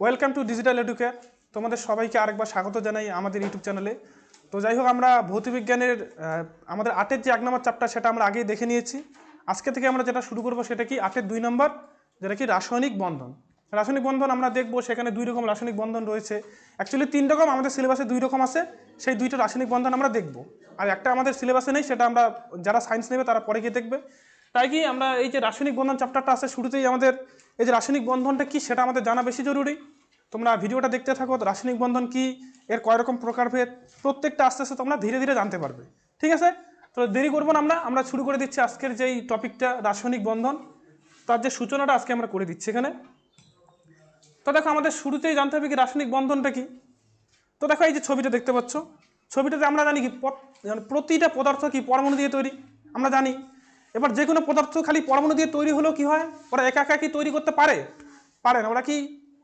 Welcome to digital educare তোমাদের সবাইকে আরেকবার স্বাগত জানাই আমাদের ইউটিউব চ্যানেলে তো যাই হোক আমরা ভৌতবিজ্ঞানের আমাদের আটের যে এক নম্বর চ্যাপ্টার সেটা আমরা আগেই দেখে নিয়েছি। আজকে থেকে আমরা যেটা শুরু করব, সেটা কি? আটের দুই নম্বর, যেটা কি? রাসায়নিক বন্ধন। রাসায়নিক বন্ধন আমরা দেখব, সেখানে দুই রকম রাসায়নিক বন্ধন রয়েছে। অ্যাকচুয়ালি তিন রকম, আমাদের সিলেবাসে দুই রকম আছে। সেই দুইটা রাসায়নিক বন্ধন আমরা দেখব। আর একটা আমাদের সিলেবাসে নেই, সেটা আমরা যারা সায়েন্স নেবে, তারা পরে গিয়ে দেখবে। তাই কি আমরা এই যে রাসায়নিক বন্ধন চ্যাপ্টারটা আছে, শুরুতেই আমাদের এই যে রাসায়নিক বন্ধনটা কি সেটা আমাদের জানা বেশি জরুরি। তোমরা ভিডিওটা দেখতে থাকো রাসায়নিক বন্ধন কি, এর কয় রকম প্রকারভেদ, প্রত্যেকটা আস্তে আস্তে তোমরা ধীরে ধীরে জানতে পারবে। ঠিক আছে? তো দেরি করব না আমরা আমরা শুরু করে দিচ্ছি আজকের যেই টপিকটা রাসায়নিক বন্ধন। তার যে সূচনাটা আজকে আমরা করে দিচ্ছি এখানে। তো দেখো, আমাদের শুরুতেই জানতে হবে কি রাসায়নিক বন্ধনটা কি। তো দেখো, এই যে ছবিটা দেখতে পাচ্ছ। ছবিটাতে আমরা জানি কি মানে প্রতিটা পদার্থ কি পরমাণু দিয়ে তৈরি? আমরা জানি। এবার যে কোনো পদার্থ খালি পরমাণু দিয়ে তৈরি হলেও কি হয়? ওরা একা একা কি তৈরি করতে পারে? পারে না। ওরা কি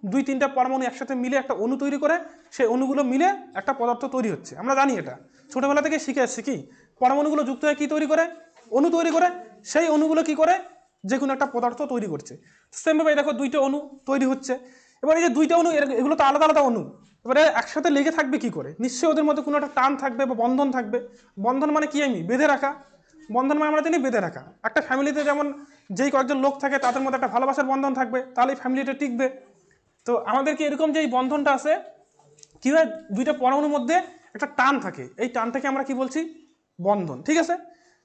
দুই তিনটা পরমাণু একসাথে মিলে একটা অণু তৈরি করে, সেই অণুগুলো মিলে একটা পদার্থ তৈরি হচ্ছে। আমরা জানি এটা। ছোটোবেলা থেকে শিখে আসছি কি? পরমাণুগুলো যুক্ত হয়ে কী তৈরি করে? অণু তৈরি করে। সেই অণুগুলো কি করে? যে কোনো একটা পদার্থ তৈরি করছে। সেমভাবে দেখো দুইটা অণু তৈরি হচ্ছে। এবার এই যে দুইটা অণু এগুলো তো আলাদা আলাদা অণু। এবারে একসাথে লেগে থাকবে কি করে? নিশ্চয়ই ওদের মধ্যে কোনো একটা টান থাকবে বা বন্ধন থাকবে। বন্ধন মানে কি আমি? বেঁধে রাখা। বন্ধন মানে আমরা জানি বেঁধে রাখা। একটা ফ্যামিলিতে যেমন যেই কয়েকজন লোক থাকে, তাদের মধ্যে একটা ভালোবাসার বন্ধন থাকবে, তাহলে এই ফ্যামিলিটা টিকবে। তো আমাদের কি এরকম যে এই বন্ধনটা আছে কি হয় দুইটা পরমাণুর মধ্যে একটা টান থাকে, এই টানটাকে আমরা কি বলছি? বন্ধন, ঠিক আছে?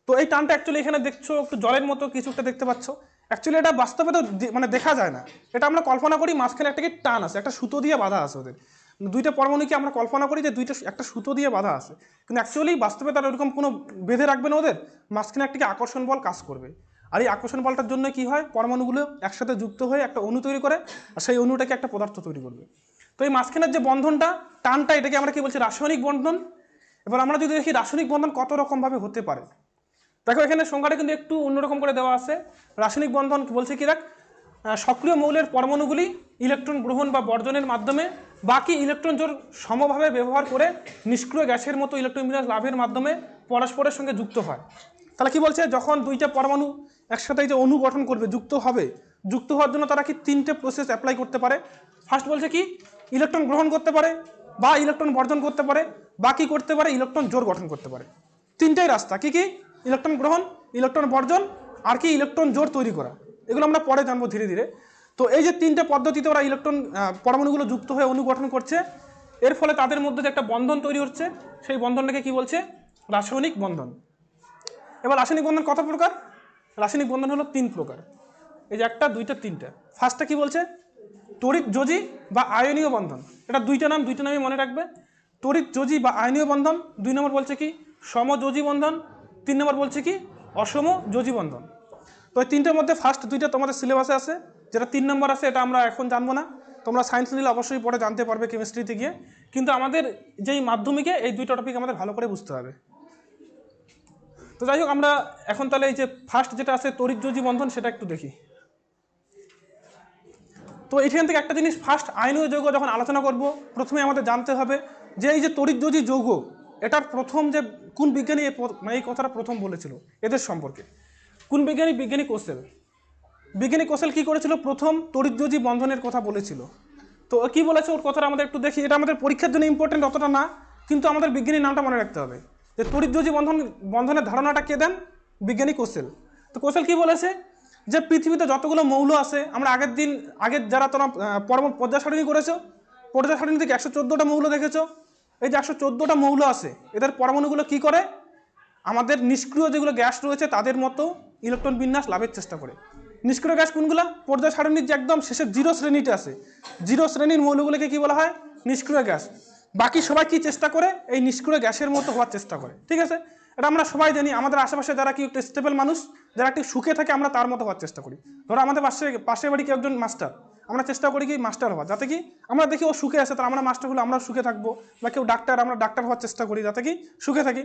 তো এই টানটা অ্যাকচুয়ালি এখানে দেখছ, একটু জলের মতো কিছু একটা দেখতে পাচ্ছ। অ্যাকচুয়ালি এটা বাস্তবে তো মানে দেখা যায় না। এটা আমরা কল্পনা করি মাঝখানে একটা কি টান আছে, একটা সুতো দিয়ে বাঁধা আছে ওদের। দুইটা পরমাণুকে আমরা কল্পনা করি যে দুইটা একটা সুতো দিয়ে বাধা আছে? কিন্তু অ্যাকচুয়ালি বাস্তবে তারা ওরকম কোনো বেঁধে রাখবে না ওদের। মাঝখানে একটিকে আকর্ষণ বল কাজ করবে। আর এই আকর্ষণ বলটার জন্য কি হয়? পরমাণুগুলো একসাথে যুক্ত হয়ে একটা অণু তৈরি করে আর সেই অণুটাকে একটা পদার্থ তৈরি করবে। তো এই মাঝখানের যে বন্ধনটা, টানটা, এটাকে আমরা কি বলছি? রাসায়নিক বন্ধন। এবার আমরা যদি দেখি রাসায়নিক বন্ধন কত রকমভাবে হতে পারে। দেখো এখানে সংখ্যাটা কিন্তু একটু অন্যরকম করে দেওয়া আছে। রাসায়নিক বন্ধন বলছে কি দেখ? সক্রিয় মৌলের পরমাণুগুলি ইলেকট্রন গ্রহণ বা বর্জনের মাধ্যমে বাকি ইলেকট্রন জোর সমভাবে ব্যবহার করে নিষ্ক্রিয় গ্যাসের মতো ইলেকট্রন বিন্যাস লাভের মাধ্যমে পরস্পরের সঙ্গে যুক্ত হয়। তাহলে কি বলছে? যখন দুইটা পরমাণু একসাথে যে অণু গঠন করবে, যুক্ত হবে, যুক্ত হওয়ার জন্য তারা কি তিনটে প্রসেস অ্যাপ্লাই করতে পারে? ফার্স্ট বলছে কি ইলেকট্রন গ্রহণ করতে পারে বা ইলেকট্রন বর্জন করতে পারে বা কী করতে পারে ইলেকট্রন জোর গঠন করতে পারে। তিনটাই রাস্তা। কি কি? ইলেকট্রন গ্রহণ ইলেকট্রন বর্জন, আর কি ইলেকট্রন জোর তৈরি করা। এগুলো আমরা পরে জানব ধীরে ধীরে। তো এই যে তিনটে পদ্ধতিতে ওরা ইলেকট্রন পরমাণুগুলো যুক্ত হয়ে অনুগঠন করছে, এর ফলে তাদের মধ্যে যে একটা বন্ধন তৈরি হচ্ছে, সেই বন্ধনটাকে কি বলছে? রাসায়নিক বন্ধন। এবার রাসায়নিক বন্ধন কত প্রকার? রাসায়নিক বন্ধন হলো তিন প্রকার। এই যে একটা, দুইটা, তিনটা। ফার্স্টটা কি বলছে? তড়িৎ যোজি বা আয়নীয় বন্ধন। এটা দুইটা নাম, দুইটা নামই মনে রাখবে। তড়িৎ যোজি বা আয়নীয় বন্ধন। দুই নম্বর বলছে কি? সমযোজী বন্ধন। তিন নম্বর বলছে কি? অসম যোজী বন্ধন। তো এই তিনটার মধ্যে ফার্স্ট দুইটা তোমাদের সিলেবাসে আছে। যেটা তিন নম্বর আছে, এটা আমরা এখন জানব না। তোমরা সায়েন্স নিলে অবশ্যই পরে জানতে পারবে কেমিস্ট্রিতে গিয়ে। কিন্তু আমাদের যেই মাধ্যমিকে, এই দুইটা টপিক আমাদের ভালো করে বুঝতে হবে। তো যাই হোক, আমরা এখন তাহলে এই যে ফার্স্ট যেটা আছে তরিৎযোজী বন্ধন, সেটা একটু দেখি। তো এখান থেকে একটা জিনিস ফার্স্ট আইনীয় যৌগ যখন আলোচনা করব, প্রথমে আমাদের জানতে হবে যে এই যে তরিৎযোজী যৌগ এটার প্রথম যে কোন বিজ্ঞানী মানে এই কথাটা প্রথম বলেছিল, এদের সম্পর্কে। কোন বিজ্ঞানী বিজ্ঞানী কোসেল বিজ্ঞানী কোসেল কি করেছিল? প্রথম তরিৎযোজী বন্ধনের কথা বলেছিল। তো কি বলেছে? ওর কথাটা আমাদের একটু দেখি। এটা আমাদের পরীক্ষার জন্য ইম্পর্টেন্ট অতটা না, কিন্তু আমাদের বিজ্ঞানীর নামটা মনে রাখতে হবে। যে তরিৎযোজী বন্ধন, বন্ধনের ধারণাটা কে দেন? বিজ্ঞানী কোসেল তো কোসেল কি বলেছে? যে পৃথিবীতে যতগুলো মৌল আছে, আমরা আগের দিন, আগের যারা তোমরা পর্ব পর্যা সারণী করেছ পর্যা সারণী থেকে একশো চোদ্দোটা মৌল দেখেছ। এই যে একশো চোদ্দোটা মৌল আছে, এদের পরমাণুগুলো কি করে? আমাদের নিষ্ক্রিয় যেগুলো গ্যাস রয়েছে, তাদের মতো ইলেকট্রন বিন্যাস লাভের চেষ্টা করে। নিষ্ক্রিয় গ্যাস কোনগুলো? পর্যায় সারণীর যে একদম শেষের জিরো শ্রেণীতে আছে। জিরো শ্রেণির মৌলগুলোকে কি বলা হয়? নিষ্ক্রিয় গ্যাস। বাকি সবাই কি চেষ্টা করে? এই নিষ্ক্রিয় গ্যাসের মতো হওয়ার চেষ্টা করে। ঠিক আছে? এটা আমরা সবাই জানি, আমাদের আশেপাশে যারা কি একটু স্টেবল মানুষ, যারা একটু সুখে থাকে, আমরা তার মতো হওয়ার চেষ্টা করি। ধরো আমাদের পাশে পাশের বাড়ি কেউ একজন মাস্টার? আমরা চেষ্টা করি কি মাস্টার হওয়া যাতে কি আমরা দেখি ও সুখে আছে তার আমরা মাস্টার হলে আমরা সুখে থাকব, বা কেউ ডাক্তার, আমরা ডাক্তার হওয়ার চেষ্টা করি, যাতে কি সুখে থাকি।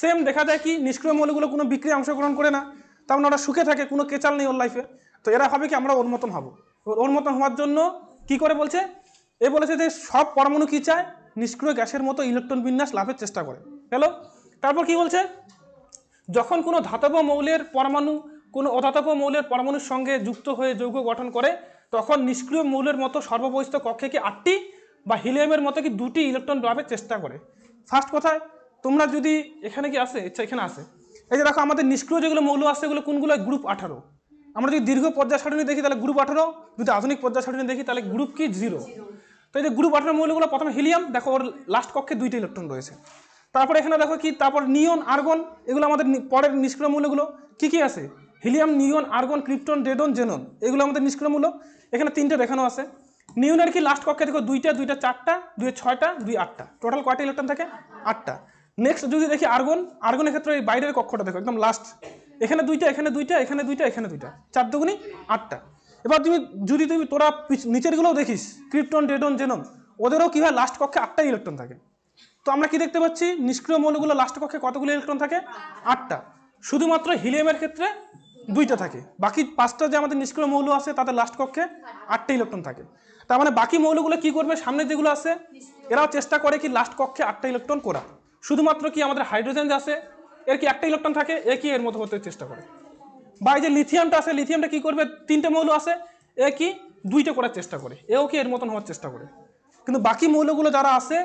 সেম দেখা যায় কি, নিষ্ক্রিয় মৌলগুলো কোনো বিক্রিয়া অংশগ্রহণ করে না। তার মানে ওরা সুখে থাকে, কোনো কেচাল নেই ওর লাইফে তো এরা ভাবে কি আমরা ওর মতন হব। ওর- মতন হওয়ার জন্য কি করে বলছে? এ বলেছে যে সব পরমাণু কী চায়? নিষ্ক্রিয় গ্যাসের মতো ইলেকট্রন বিন্যাস লাভের চেষ্টা করে। হ্যালো তারপর কি বলছে? যখন কোনো ধাতব মৌলের পরমাণু, কোনো অধাতব মৌলের পরমাণুর সঙ্গে যুক্ত হয়ে যৌগ গঠন করে, তখন নিষ্ক্রিয় মৌলের মতো সর্ববহিষ্ঠ কক্ষে কি আটটি বা হিলিয়ামের মতো কি দুটি ইলেকট্রন লাভের চেষ্টা করে। ফার্স্ট কথায়, তোমরা যদি এখানে কি আসে আচ্ছা এখানে আসে এই যে দেখো আমাদের নিষ্ক্রিয় যেগুলো মৌল আছে এগুলো কোনগুলো? গ্রুপ আঠারো। আমরা যদি দীর্ঘ পর্যায় সারণী দেখি, তাহলে গ্রুপ আঠারো। যদি আধুনিক পর্যায় সারণী দেখি, তাহলে গ্রুপ কি? জিরো তো এই যে গ্রুপ আঠারো মৌলগুলো, প্রথমে হিলিয়াম দেখো ওর লাস্ট কক্ষে দুইটা ইলেকট্রন রয়েছে। তারপর এখানে দেখো কি? তারপর নিয়ন আর্গন এগুলো আমাদের পরের নিষ্ক্রিয় মৌলগুলো কি কি আছে? Helium neon argon krypton radon xenon এগুলো আমাদের নিষ্ক্রিয় মূল্য এখানে তিনটে দেখানো আছে। নিয়নের কি লাস্ট কক্ষে দেখো দুইটা দুইটা চারটা, দুই ছয়টা, দুই আটটা। টোটাল কয়টা ইলেকট্রন থাকে? আটটা। নেক্সট যদি দেখি আর্গন আর্গনের ক্ষেত্রে এই বাইরের কক্ষটা দেখো, একদম লাস্ট এখানে দুইটা এখানে দুইটা এখানে দুইটা এখানে দুইটা। চার দুগুনি আটটা। এবার তুমি, যদি তুমি তোরা নিচেরগুলোও দেখিস ক্রিপ্টন রেডন জেনম ওদেরও কি হয় লাস্ট কক্ষে আটটা ইলেকট্রন থাকে। তো আমরা কি দেখতে পাচ্ছি, নিষ্ক্রিয় মৌলগুলো লাস্ট কক্ষে কতগুলো ইলেকট্রন থাকে? আটটা। শুধুমাত্র হিলিয়ামের ক্ষেত্রে দুইটা থাকে। বাকি পাঁচটা যে আমাদের নিষ্ক্রিয় মৌল আছে তাদের লাস্ট কক্ষে আটটা ইলেকট্রন থাকে। তার মানে বাকি মৌলগুলো কি করবে? সামনে যেগুলো আছে, এরাও চেষ্টা করে কি লাস্ট কক্ষে আটটা ইলেকট্রন করা। শুধুমাত্র কি আমাদের হাইড্রোজেন যে আছে? এর কি একটা ইলেকট্রন থাকে? এ কি এর মতো হতে চেষ্টা করে। বা এই যে লিথিয়ামটা আছে, লিথিয়ামটা কি করবে? তিনটে মৌল আছে, এ কি দুইটা করার চেষ্টা করে। এও কি এর মতন হওয়ার চেষ্টা করে। কিন্তু বাকি মৌলগুলো যারা আছে,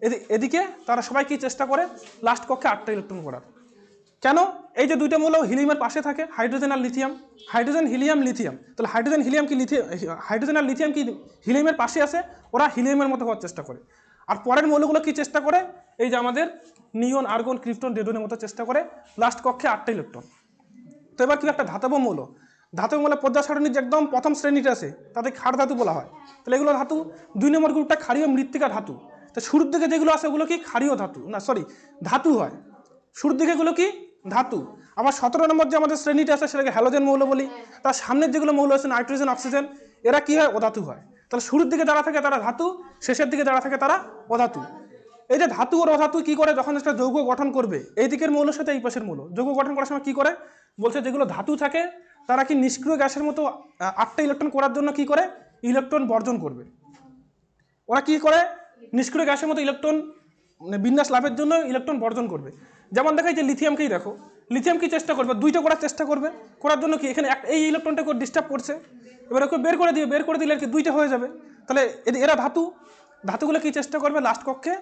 এদি- এদিকে তারা সবাই কি চেষ্টা করে? লাস্ট কক্ষে আটটা ইলেকট্রন করার। কেন? এই যে দুইটা মৌল হিলিয়ামের পাশে থাকে, হাইড্রোজেন আর লিথিয়াম। Hydrogen, helium, lithium. তাহলে হাইড্রোজেন, হিলিয়াম কি লিথিয়াম হাইড্রোজেন আর লিথিয়াম কি হিলিয়ামের পাশে আছে? ওরা হিলিয়ামের মতো হওয়ার চেষ্টা করে। আর পরের মৌলগুলো কি চেষ্টা করে? এই যে আমাদের নিয়ন, আর্গন, ক্রিপ্টন রেডনের মতো চেষ্টা করে লাস্ট কক্ষে আটটা ইলেকট্রন তো এবার কি একটা ধাতব মৌল? ধাতব মৌল পদ্মা সারণীর যে একদম প্রথম শ্রেণীটা আছে তাদের ক্ষার ধাতু বলা হয়। তাহলে এগুলো ধাতু, দুই নম্বর গ্রুপটা ক্ষারীয় মৃত্তিকা ধাতু। তো শুরুর দিকে যেগুলো আছে, ওগুলো কি ক্ষারীয় ধাতু? না সরি ধাতু হয়। শুরুর দিকে এগুলো কি? ধাতু। আবার সতেরো নম্বর যে আমাদের শ্রেণীটা আছে, সেটাকে হ্যালোজেন মৌল বলি। তার সামনের যেগুলো মৌল আছে নাইট্রোজেন অক্সিজেন এরা কি হয়? অধাতু হয়। তাহলে শুরুর দিকে যারা থাকে, তারা ধাতু, শেষের দিকে যারা থাকে, তারা অধাতু। এই যে ধাতু আর অধাতু কি করে? যখন একটা যৌগ গঠন করবে, এই দিকের মৌলের সাথে এই পাশের মৌল। যৌগ গঠন করার সময় কি করে? বলছে যেগুলো ধাতু থাকে, তারা কি নিষ্ক্রিয় গ্যাসের মতো আটটা ইলেকট্রন করার জন্য কি করে? ইলেকট্রন বর্জন করবে। ওরা কি করে? নিষ্ক্রিয় গ্যাসের মতো ইলেকট্রন মানে বিন্যাস লাভের জন্য ইলেকট্রন বর্জন করবে। যেমন দেখাই যে লিথিয়ামকেই দেখো। লিথিয়াম কি চেষ্টা করবে? দুইটা করার চেষ্টা করবে। করার জন্য কি? এখানে এক- এই ইলেকট্রনটাকে ডিস্টার্ব করছে। এবার ওকে বের করে দিবে। বের করে দিলে আর কি দুইটা হয়ে যাবে। তাহলে এরা ধাতু। ধাতুগুলো কি চেষ্টা করবে? লাস্ট কক্ষে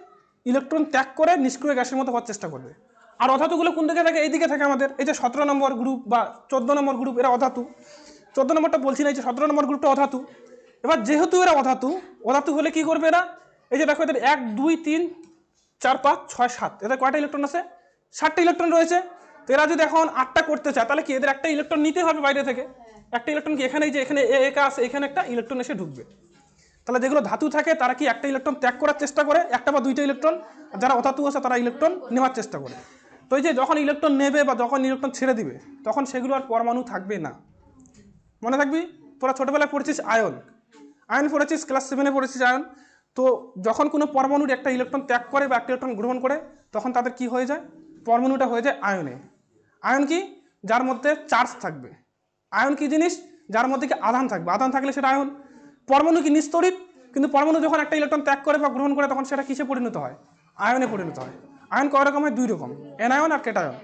ইলেকট্রন ত্যাগ করে নিষ্ক্রিয় গ্যাসের মতো হওয়ার চেষ্টা করবে। আর অধাতুগুলো কোন দিকে থাকে? এইদিকে থাকে আমাদের। এই যে সতেরো নম্বর গ্রুপ বা চোদ্দ নম্বর গ্রুপ এরা অধাতু। চোদ্দ নম্বরটা বলছি না, এই যে সতেরো নম্বর গ্রুপটা অধাতু। এবার যেহেতু এরা অধাতু অধাতু হলে কি করবে এরা? এই যে দেখো এদের এক, দুই, তিন, চার, পাঁচ, ছয়, সাত। এদের কয়টা ইলেকট্রন আছে? ষাটটা ইলেকট্রন রয়েছে। তো এরা যদি এখন আটটা করতে চায়, তাহলে কি এদের একটা ইলেকট্রন নিতে হবে বাইরে থেকে? একটা ইলেকট্রন কি এখানে যে এখানে এ একা আছে, এখানে একটা ইলেকট্রন এসে ঢুকবে। তাহলে যেগুলো ধাতু থাকে, তারা কি একটা ইলেকট্রন ত্যাগ করার চেষ্টা করে? একটা বা দুইটা ইলেকট্রন যারা অধাতু আছে, তারা ইলেকট্রন নেওয়ার চেষ্টা করে। তো এই যে যখন ইলেকট্রন নেবে বা যখন ইলেকট্রন ছেড়ে দিবে, তখন সেগুলো আর পরমাণু থাকবে না। মনে থাকবি? তোরা ছোটবেলায় পড়েছিস আয়ন। আয়ন পড়েছিস ক্লাস সেভেনে পড়েছিস আয়ন। তো যখন কোনো পরমাণুর একটা ইলেকট্রন ত্যাগ করে বা একটা ইলেকট্রন গ্রহণ করে, তখন তাদের কি হয়ে যায়? পরমাণুটা হয়ে যায় আয়নে। আয়ন কি? যার মধ্যে চার্জ থাকবে। আয়ন কি জিনিস? যার মধ্যে কি আধান থাকবে। আধান থাকলে সেটা আয়ন। পরমাণু কি নিস্তরিত কিন্তু পরমাণু যখন একটা ইলেকট্রন ত্যাগ করে বা গ্রহণ করে, তখন সেটা কিসে পরিণত হয়? আয়নে পরিণত হয়। আয়ন কয় রকম হয় দুই রকম। এনায়ন আর কেটায়ন।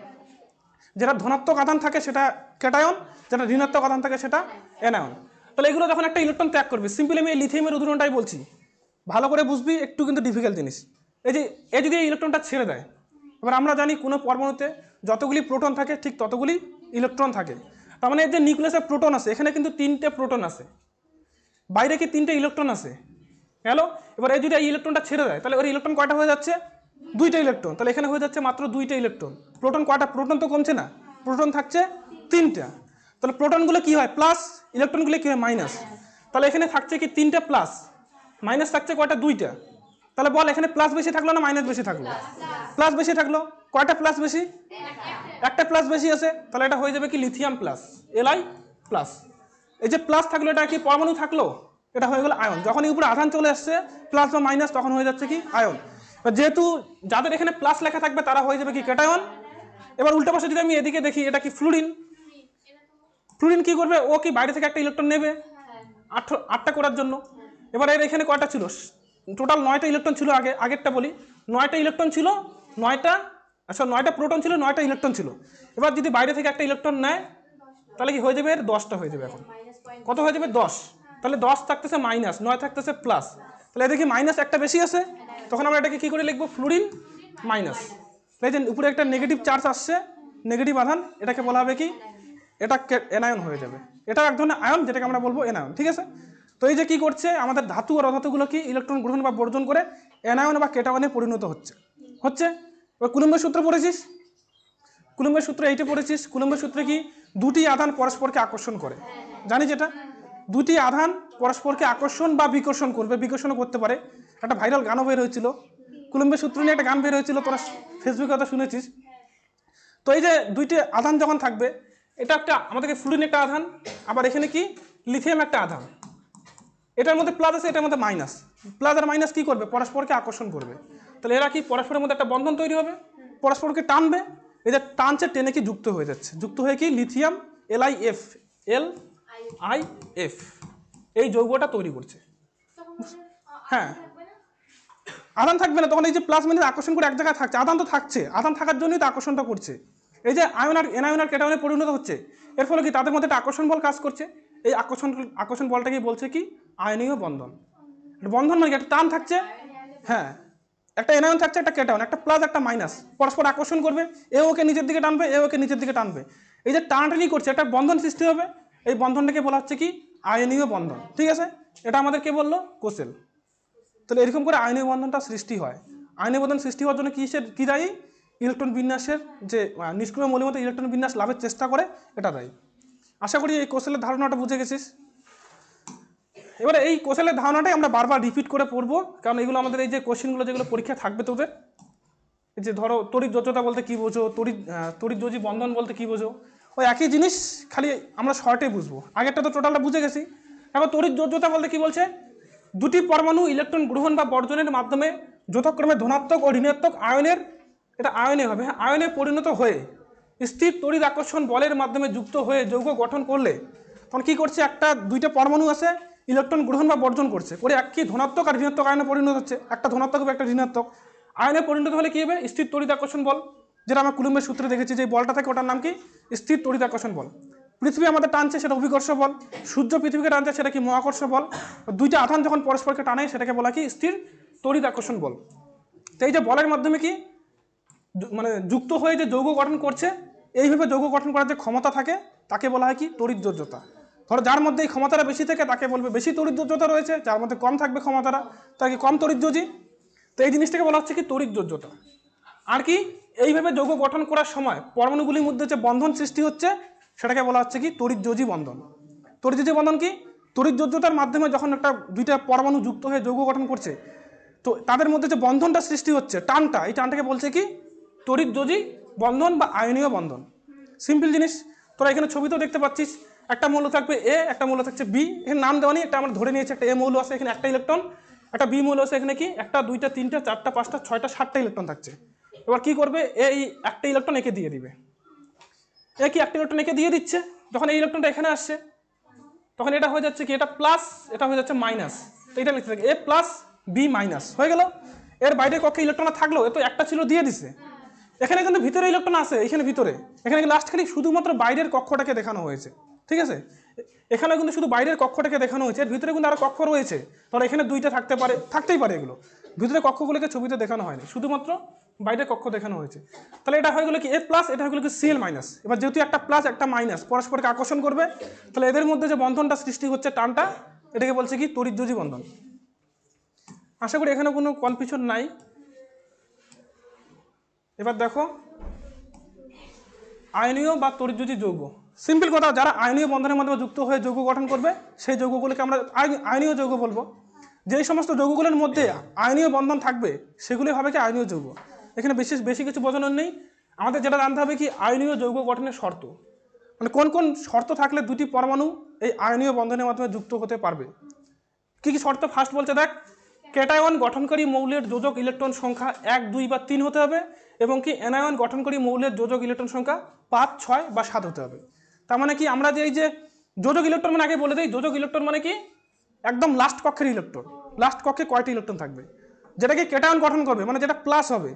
যেটা ধনাত্মক আধান থাকে সেটা ক্যাটায়ন যেটা ঋণাত্মক আধান থাকে সেটা অ্যানায়ন তাহলে এগুলো যখন একটা ইলেকট্রন ত্যাগ করবে সিম্পলি আমি এই লিথিয়ামের উদাহরণটাই বলছি। ভালো করে বুঝবি, একটু কিন্তু ডিফিকাল্ট জিনিস। এই যে এ যদি এই ইলেকট্রনটা ছেড়ে দেয়। এবার আমরা জানি কোনো পরমাণুতে যতগুলি প্রোটন থাকে, ঠিক ততগুলি ইলেকট্রন থাকে। তার মানে এর যে নিউক্লিয়াসে প্রোটন আছে, এখানে কিন্তু তিনটে প্রোটন আছে। বাইরে কি তিনটে ইলেকট্রন আছে? হ্যালো এবার এই যদি এই ইলেকট্রনটা ছেড়ে দেয়, তাহলে ওর ইলেকট্রন কয়টা হয়ে যাচ্ছে? দুইটা ইলেকট্রন তাহলে এখানে হয়ে যাচ্ছে মাত্র দুইটা ইলেকট্রন প্রোটন কয়টা? প্রোটন তো কমছে না। প্রোটন থাকছে তিনটা। তাহলে প্রোটনগুলো কি হয়? প্লাস ইলেকট্রনগুলো কি হয়? মাইনাস তাহলে এখানে থাকছে কি তিনটা প্লাস মাইনাস থাকছে কয়টা? দুইটা। তাহলে বল, এখানে প্লাস বেশি থাকল না মাইনাস বেশি থাকল? প্লাস বেশি থাকল। কয়টা প্লাস বেশি? একটা প্লাস বেশি আছে। তাহলে এটা হয়ে যাবে কি লিথিয়াম প্লাস এলআই প্লাস এই যে প্লাস থাকল, এটা কি পরমাণু থাকল? এটা হয়ে গেল আয়ন যখন উপরে আধান চলে আসছে প্লাস বা মাইনাস তখন হয়ে যাচ্ছে কি আয়ন যেহেতু যাদের এখানে প্লাস লেখা থাকবে, তারা হয়ে যাবে কি ক্যাটায়ন এবার উল্টা পাশে যদি আমি এদিকে দেখি, এটা কি ফ্লুরিন ফ্লুরিন কি করবে? ও কি বাইরে থেকে একটা ইলেকট্রন নেবে? আট, আটটা করার জন্য। এবার এর এখানে কয়টা ছিল? টোটাল নয়টা ইলেকট্রন ছিল আগে, আগেরটা বলি। নয়টা ইলেকট্রন ছিল, নয়টা আচ্ছা নয়টা প্রোটন ছিল, নয়টা ইলেকট্রন ছিল। এবার যদি বাইরে থেকে একটা ইলেকট্রন নেয়, তাহলে কি হয়ে যাবে? এর দশটা হয়ে যাবে এখন। কত হয়ে যাবে? দশ। তাহলে দশ থাকতেছে মাইনাস নয় থাকতেছে প্লাস তাহলে এদিকে মাইনাস একটা বেশি আছে, তখন আমরা এটাকে কী করে লিখব? ফ্লুরিন মাইনাস তাই উপরে একটা নেগেটিভ চার্জ আসছে নেগেটিভ আধান, এটাকে বলা হবে কি? এটা এনায়ন হয়ে যাবে। এটা এক ধরনের আয়ন যেটাকে আমরা বলব এনায়ন ঠিক আছে? তো এই যে কি করছে, আমাদের ধাতু আর অধাতুগুলো কি? ইলেকট্রন গ্রহণ বা বর্জন করে এনায়ন বা কেটায়নে পরিণত হচ্ছে। হচ্ছে? এবার কুলম্বের সূত্র পড়েছিস? কুলম্বের সূত্র এইটা পড়েছিস? কুলম্বের সূত্রে কি? দুটি আধান পরস্পরকে আকর্ষণ করে। জানি যেটা? দুটি আধান পরস্পরকে আকর্ষণ বা বিকর্ষণ করবে। বিকর্ষণও করতে পারে। একটা ভাইরাল গানও বের হয়েছিল। কুলম্বের সূত্র নিয়ে একটা গান বের হয়েছিল। তোরা ফেসবুকে হয়তো শুনেছিস। তো এই যে দুইটি আধান যখন থাকবে, এটা একটা আমাদেরকে ফ্লুরিন একটা আধান, আবার এখানে কি? লিথিয়াম একটা আধান। এটার মধ্যে প্লাস আছে, এটার মধ্যে মাইনাস প্লাস আর মাইনাস কী করবে? পরস্পরকে আকর্ষণ করবে। তাহলে এরা কি পরস্পরের মধ্যে একটা বন্ধন তৈরি হবে? পরস্পরকে টানবে? এই যে টানছে টেনে কি যুক্ত হয়ে যাচ্ছে? যুক্ত হয়ে কি? Lithium, L I F, L I F, এই যৌগটা তৈরি করছে। হ্যাঁ। আধান থাকবে না, তখন এই যে প্লাস মাইনাস আকর্ষণ করে এক জায়গায় থাকছে। আধান তো থাকছে, আধান থাকার জন্যই তো আকর্ষণটা করছে। এই যে আয়ন আর এনায়ন আর কেটায়নে পরিণত হচ্ছে, এর ফলে কি তাদের মধ্যে একটা আকর্ষণ বল কাজ করছে? এই আকর্ষণ আকর্ষণ বলটাকে বলছে কি? আয়নীয় বন্ধন। বন্ধন মানে কি? একটা টান থাকছে। হ্যাঁ। একটা এনায়ন থাকছে, একটা কেটায়ন একটা প্লাস একটা মাইনাস পরস্পর আকর্ষণ করবে, এ ওকে নিচের দিকে টানবে, এ ওকে নিচের দিকে টানবে। এই যে টানটা কি করছে, একটা বন্ধন সৃষ্টি হবে, এই বন্ধনটাকে বলা হচ্ছে কি? আয়নীয় বন্ধন। ঠিক আছে? এটা আমাদের কে বলল? কোসেল। তাহলে এরকম করে আয়নীয় বন্ধনটা সৃষ্টি হয়। আয়নীয় বন্ধন সৃষ্টি হওয়ার জন্য কিসের কী দায়ী? ইলেকট্রন বিন্যাসের যে নিষ্ক্রিয় মৌলের ইলেকট্রন বিন্যাস লাভের চেষ্টা করে, এটা দায়ী। আশা করি এই কোসেলের ধারণাটা বুঝে গেছিস। এবারে এই কোশ্চেনের ধারণাটাই আমরা বারবার রিপিট করে পড়ব। কারণ এগুলো আমাদের এই যে কোশ্চেনগুলো, যেগুলো পরীক্ষা থাকবে তোদের, এই যে ধরো তড়িৎ যোজ্যতা বলতে কী বোঝো, তড়িৎ তড়িৎ যোজী বন্ধন বলতে কী বোঝো, ওই একই জিনিস খালি আমরা শর্টে বুঝব। আগেরটা তো টোটালটা বুঝে গেছি। এখন তড়িৎ যোজ্যতা বলতে কী বলছে? দুটি পরমাণু ইলেকট্রন গ্রহণ বা বর্জনের মাধ্যমে যথাক্রমে ধনাত্মক ও ঋণাত্মক আয়নের, এটা আয়নে হবে হ্যাঁ আয়নে পরিণত হয়ে স্থির তড়িৎ আকর্ষণ বলের মাধ্যমে যুক্ত হয়ে যৌগ গঠন করলে, তখন কী করছে? একটা, দুইটা পরমাণু আছে ইলেকট্রন গ্রহণ বা বর্জন করছে, করে এক কি ধনাত্মক আর ঋণাত্মক আয়নে পরিণত হচ্ছে। একটা ধনাত্মক একটা ঋণাত্মক। আয়নে পরিণত হলে কী হবে? স্থির তড়িৎ আকর্ষণ বল, যেটা আমরা কুলুম্বের সূত্রে দেখেছি যে বলটা থাকে, ওটার নাম কি? স্থির তড়িৎ আকর্ষণ বল। পৃথিবী আমাদের টানছে, সেটা অভিকর্ষ বল। সূর্য পৃথিবীকে টানছে, সেটা কি মহাকর্ষ বল? দুইটা আধান যখন পরস্পরকে টানে, সেটাকে বলা কি? স্থির তড়িৎ আকর্ষণ বল। তো এই যে বলের মাধ্যমে কি? মানে যুক্ত হয়ে যে যৌগ গঠন করছে, এইভাবে যৌগ গঠন করার যে ক্ষমতা থাকে, তাকে বলা হয় কি? তড়িৎ যোজ্যতা। ধরো যার মধ্যে এই ক্ষমতাটা বেশি থাকে তাকে বলবে, বেশি যোজ্যতা রয়েছে, যার মধ্যে কম থাকবে ক্ষমতাটা তাকে কম যোজী তো এই জিনিসটাকে বলা হচ্ছে কি যোজ্যতা আর কি এইভাবে যৌগ গঠন করার সময় পরমাণুগুলির মধ্যে যে বন্ধন সৃষ্টি হচ্ছে, সেটাকে বলা হচ্ছে কি তড়িৎযোজী বন্ধন। তড়িৎযোজী বন্ধন কি? তড়িৎযোজ্যতার মাধ্যমে যখন একটা দুইটা পরমাণু যুক্ত হয়ে যৌগ গঠন করছে, তো তাদের মধ্যে যে বন্ধনটা সৃষ্টি হচ্ছে, টানটা, এই টানটাকে বলছে কি তড়িৎযোজী বন্ধন বা আয়নীয় বন্ধন। সিম্পল জিনিস, তোরা এখানে ছবিতেও দেখতে পাচ্ছিস একটা মৌল থাকবে এ একটা মৌল থাকছে বি এখানে নাম দেওয়া নেই, এটা আমরা ধরে নিয়েছি, একটা এ মৌল আছে, এখানে একটা ইলেকট্রন একটা বি মৌল আছে, এখানে কি? একটা, দুইটা, তিনটা, চারটা, পাঁচটা, ছয়টা, সাতটা ইলেকট্রন থাকছে। এবার কি করবে? এই একটা ইলেকট্রন একে দিয়ে দিবে। এ কি একটা ইলেকট্রন একে দিয়ে দিচ্ছে? যখন এই ইলেকট্রনটা এখানে আসছে, তখন এটা হয়ে যাচ্ছে কি? এটা প্লাস এটা হয়ে যাচ্ছে মাইনাস তো এটা লিখতে থাকে এ প্লাস বি মাইনাস হয়ে গেল? এর বাইরের কক্ষে ইলেকট্রন থাকল, এ তো একটা ছিল, দিয়ে দিছে। এখানে কিন্তু ভিতরে ইলেকট্রন আছে, এখানে ভিতরে। এখানে লাস্ট খালি শুধুমাত্র বাইরের কক্ষটাকে দেখানো হয়েছে। ঠিক আছে? এখানে কিন্তু শুধু বাইরের কক্ষটাকে দেখানো হয়েছে ভিতরে কিন্তু আরও কক্ষ রয়েছে। ধরো এখানে দুইটা থাকতে পারে, থাকতেই পারে এগুলো। ভিতরে কক্ষগুলোকে ছবিতে দেখানো হয়নি, শুধুমাত্র বাইরের কক্ষ দেখানো হয়েছে। তাহলে এটা হয়ে গেলো কি, এ প্লাস এটা হয়ে গেলো কি সিএল মাইনাস এবার যেহেতু একটা প্লাস একটা মাইনাস পরস্পরকে আকর্ষণ করবে, তাহলে এদের মধ্যে যে বন্ধনটা সৃষ্টি হচ্ছে টানটা, এটাকে বলছে কি তড়িৎযোজী বন্ধন। আশা করি এখানে কোনো কনফিউশন নাই। এবার দেখো, আয়নীয় বা তড়িৎযোজী যৌগ। সিম্পল কথা, যারা আয়নীয় বন্ধনের মাধ্যমে যুক্ত হয়ে যৌগ গঠন করবে, সেই যৌগগুলোকে আমরা আয়নীয় যৌগ বলব। যেই সমস্ত যৌগগুলোর মধ্যে আয়নীয় বন্ধন থাকবে, সেগুলি হবে কি আয়নীয় যৌগ। এখানে বিশেষ বেশি কিছু বোঝানোর নেই। আমাদের যেটা জানতে হবে কি আয়নীয় যৌগ গঠনের শর্ত। মানে কোন কোন শর্ত থাকলে দুটি পরমাণু এই আইনীয় বন্ধনের মাধ্যমে যুক্ত হতে পারবে? কি কি শর্ত? ফার্স্ট বলছে, দেখ ক্যাটায়ন গঠনকারী মৌলের যোজক ইলেকট্রন সংখ্যা এক, দুই বা তিন হতে হবে এবং কি অ্যানায়ন গঠনকারী মৌলের যোজক ইলেকট্রন সংখ্যা পাঁচ, ছয় বা সাত হতে হবে। তার মানে কি আমরা যে এই যে যোজক ইলেকট্রন মানে আগে বলে দিই, যোজক ইলেকট্রন মানে কি? একদম লাস্ট কক্ষের ইলেকট্রন লাস্ট কক্ষে কয়টি ইলেকট্রন থাকবে? যেটাকে ক্যাটায়ন গঠন করবে মানে যেটা প্লাস হবে,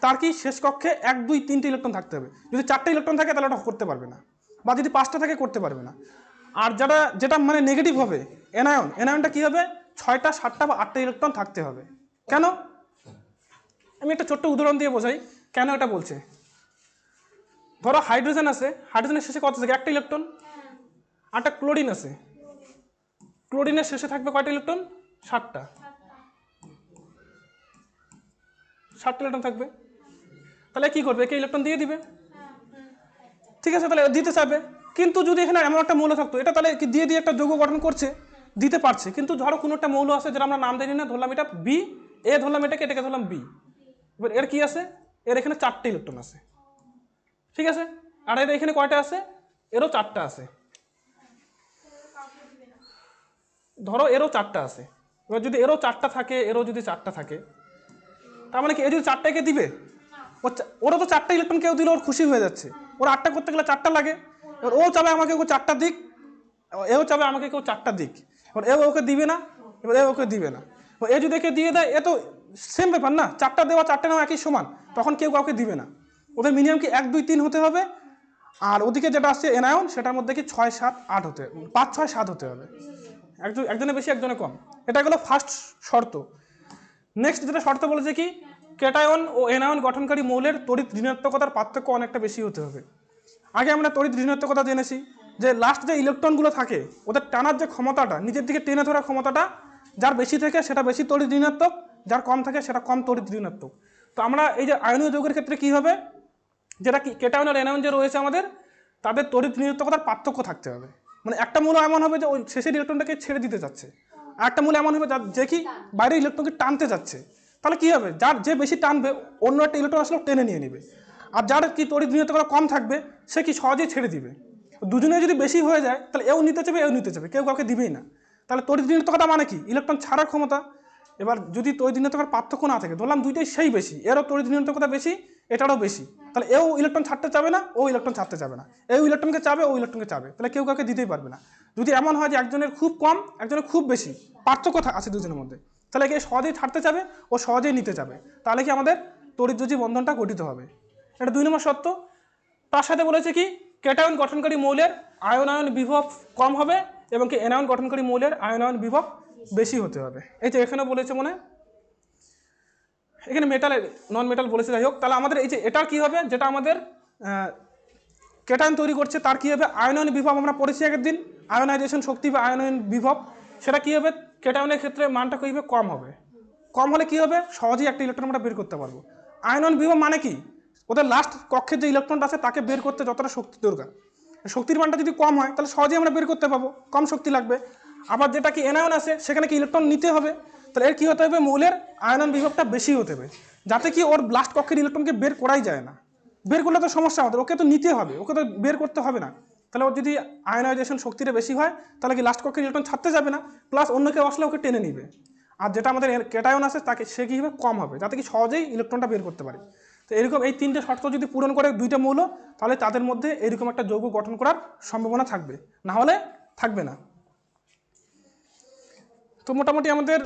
তার কি শেষ কক্ষে এক, দুই, তিনটে ইলেকট্রন থাকতে হবে। যদি চারটে ইলেকট্রন থাকে, তাহলে ওটা করতে পারবে না। বা যদি পাঁচটা থাকে, করতে পারবে না। আর যেটা যেটা মানে নেগেটিভ হবে এনায়ন এনায়নটা কি হবে? ছয়টা, সাতটা বা আটটা ইলেকট্রন থাকতে হবে। কেন? আমি একটা ছোট্ট উদাহরণ দিয়ে বোঝাই। কেন এটা বলছে? ধরো হাইড্রোজেন আছে হাইড্রোজেনের শেষে কত থাকে? একটা ইলেকট্রন আর একটা ক্লোরিন আছে। ক্লোরিনের শেষে থাকবে কয়টা ইলেকট্রন সাতটা। সাতটা। ইলেকট্রন থাকবে। তাহলে কি করবে? একে ইলেকট্রন দিয়ে দিবে। ঠিক আছে তাহলে দিতে চাবে কিন্তু যদি এখানে এমন একটা মৌল থাকতো এটা তাহলে কি দিয়ে দিয়ে একটা যৌগ গঠন করছে? দিতে পারছে। কিন্তু ধরো কোনো একটা মৌল আছে যেটা আমরা নাম জানি না ধরলাম এটা বি এ ধরলাম এটাকে এটাকে ধরলাম বি এবার এর কি আছে? এর এখানে চারটে ইলেকট্রন আছে। ঠিক আছে? আর এর এখানে কয়টা আছে? এরও চারটা আছে। ধরো এরও চারটা আছে। এবার যদি এরও চারটা থাকে, এরও যদি চারটা থাকে, তার মানে কি এ যদি চারটাকে দিবে? ওরা তো চারটা ইলেকট্রন কেউ দিলে ওর খুশি হয়ে যাচ্ছে। ওরা আটটা করতে গেলে চারটা লাগে। এবার ও চাবে আমাকে কেউ চারটা দিক, এও চাবে আমাকে কেউ চারটা দিক। এবার এও ওকে দিবে না, এবার এ ওকে দিবে না। এ যদি একে দিয়ে দেয়, এ তো সেম ব্যাপার না। চারটা দেওয়া, চারটা নেওয়া একই সমান। তখন কেউ কাউকে দিবে না। ওদের মিনিমাম কি এক, দুই, তিন হতে হবে? আর ওদিকে যেটা আসছে এনায়ন, সেটার মধ্যে কি ছয়, সাত, আট হতে, পাঁচ, ছয়, সাত হতে হবে। একজন একজনের বেশি একজনের কম। এটা গেলো ফার্স্ট শর্ত। নেক্সট যেটা শর্ত বলেছে কি ক্যাটায়ন ও এনায়ন গঠনকারী মৌলের তড়িৎ ঋণাত্মকতার পার্থক্য অনেকটা বেশি হতে হবে। আগে আমরা তড়িৎ ঋণাত্মকতা জেনেছি, যে লাস্ট যে ইলেকট্রনগুলো থাকে, ওদের টানার যে ক্ষমতাটা, নিজের দিকে টেনে ধরার ক্ষমতাটা, যার বেশি থাকে সেটা বেশি তড়িৎ ঋণাত্মক, যার কম থাকে সেটা কম তড়িৎ ঋণাত্মক। তো আমরা এই যে আয়নীয় যৌগের ক্ষেত্রে কী হবে? যেটা কি কেটায়ন আর এনায়ন যে রয়েছে আমাদের, তাদের তড়িৎ ঋণাত্মকতার পার্থক্য থাকতে হবে। মানে একটা মূল এমন হবে যে ওই শেষের ইলেকট্রনটাকে ছেড়ে দিতে যাচ্ছে। আর একটা মূল এমন হবে যার- যে কি, বাইরের ইলেকট্রনকে টানতে যাচ্ছে। তাহলে কী হবে? যার যে বেশি টানবে, অন্য একটা ইলেকট্রন আসলে, টেনে নিয়ে নেবে। আর যার কি তড়িৎ ঋণাত্মকতা কম থাকবে, সে কি সহজেই ছেড়ে দিবে। দুজনে যদি বেশি হয়ে যায়, তাহলে এও নিতে চাবে এও নিতে চাবে কেউ কাউকে দিবেই না। তাহলে তড়িৎ ঋণাত্মকতা মানে কি? ইলেকট্রন ছাড়ার ক্ষমতা। এবার যদি তড়িৎ ঋণাত্মকার পার্থক্য না থাকে, ধরলাম দুইটাই সেই বেশি, এরও তড়িৎ ঋণাত্মকতা বেশি এটারও বেশি। তাহলে এও ইলেকট্রন ছাড়তে চাবে না, ও ইলেকট্রন ছাড়তে চাবে না। এও ইলেকট্রনকে চাবে, ও ইলেকট্রনকে চাবে। তাহলে কেউ কাউকে দিতেই পারবে না। যদি এমন হয় যে একজনের খুব কম, একজনের খুব বেশি, পার্থক্য আছে দুজনের মধ্যে, তাহলে কি সহজেই ছাড়তে চাবে ও সহজেই নিতে যাবে তাহলে কি আমাদের তড়িৎযোজী বন্ধনটা গঠিত হবে। এটা দুই নম্বর সত্য তার সাথে বলেছে কি ক্যাটায়ন গঠনকারী মৌলের আয়নায়ন বিভব কম হবে এবং কি এনায়ন গঠনকারী মৌলের আয়নায়ন বিভব বেশি হতে হবে। এই যে এখানে বলেছে মনে হয়। এখানে মেটাল নন মেটাল বলেছে, যাই হোক। তাহলে আমাদের এই যে এটার কী হবে? যেটা আমাদের কেটায়ন তৈরি করছে, তার কী হবে? আয়নন বিভব, আমরা পড়েছি আগের দিন। আয়নাইজেশন শক্তি বা আয়নন বিভব, সেটা কী হবে? কেটায়নের ক্ষেত্রে মানটা কি হবে? কম হবে। কম হলে কী হবে? সহজেই একটা ইলেকট্রন আমরা বের করতে পারব। আয়নন বিভব মানে কি? ওদের লাস্ট কক্ষের যে ইলেকট্রনটা আছে, তাকে বের করতে যতটা শক্তি দরকার। শক্তির মানটা যদি কম হয়, তাহলে সহজেই আমরা বের করতে পাবো কম শক্তি লাগবে। আবার যেটা কি এনায়ন আছে, সেখানে কি ইলেকট্রন নিতে হবে? তাহলে এর কি হতে হবে? মৌলের আয়নন বিভবটা বেশি হতে হবে। যাতে কি ওর ব্লাস্ট কক্ষের ইলেকট্রনকে বের করাই যায় না। বের করলে তো সমস্যা আমাদের ওকে তো নিতে হবে, ওকে তো বের করতে হবে না। তাহলে ওর যদি আয়নাইজেশন শক্তিটা বেশি হয়, তাহলে কি লাস্ট কক্ষের ইলেকট্রন ছাড়তে যাবে না? প্লাস অন্য কেউ আসলে ওকে টেনে নিবে। আর যেটা আমাদের কেটায়ন আছে, তাকে সে কী হবে? কম হবে। যাতে কি সহজেই ইলেকট্রনটা বের করতে পারে। তো এরকম এই তিনটে শর্ত যদি পূরণ করে দুইটা মৌল, তাহলে তাদের মধ্যে এরকম একটা যৌগ গঠন করার সম্ভাবনা থাকবে। না হলে থাকবে না। তো মোটামুটি আমাদের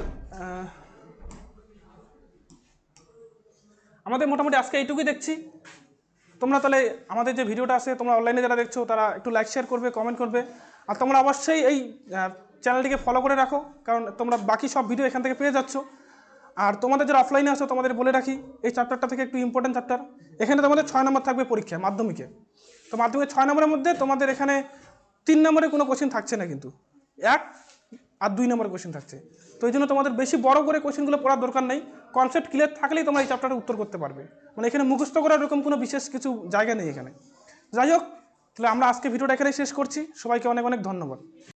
আমাদের মোটামুটি আজকে এইটুকুই দেখছি। তোমরা তাহলে আমাদের যে ভিডিওটা আছে, তোমরা অনলাইনে যারা দেখছ, তারা একটু লাইক শেয়ার করবে কমেন্ট করবে। আর তোমরা অবশ্যই এই চ্যানেলটিকে ফলো করে রাখো, কারণ তোমরা বাকি সব ভিডিও এখান থেকে পেয়ে যাচ্ছ। আর তোমাদের যারা অফলাইনে আছো, তোমাদের বলে রাখি, এই চ্যাপ্টারটা থেকে একটু ইম্পর্টেন্ট চ্যাপ্টার এখানে তোমাদের ছয় নম্বর থাকবে পরীক্ষা, মাধ্যমিকে। তো মাধ্যমিকে ছয় নম্বরের মধ্যে তোমাদের এখানে তিন নম্বরে কোনো কোশ্চেন থাকছে না কিন্তু। এক আর দুই নম্বর কোয়েশ্চেন থাকছে। তো এই জন্য তোমাদের বেশি বড় করে কোয়েশ্চেনগুলো পড়ার দরকার নেই। কনসেপ্ট ক্লিয়ার থাকলেই তোমরা এই চ্যাপ্টারে উত্তর করতে পারবে। মানে এখানে মুখস্থ করার এরকম কোনো বিশেষ কিছু জায়গা নেই এখানে। যাই হোক, তাহলে আমরা আজকে ভিডিওটা এখানে শেষ করছি। সবাইকে অনেক অনেক ধন্যবাদ।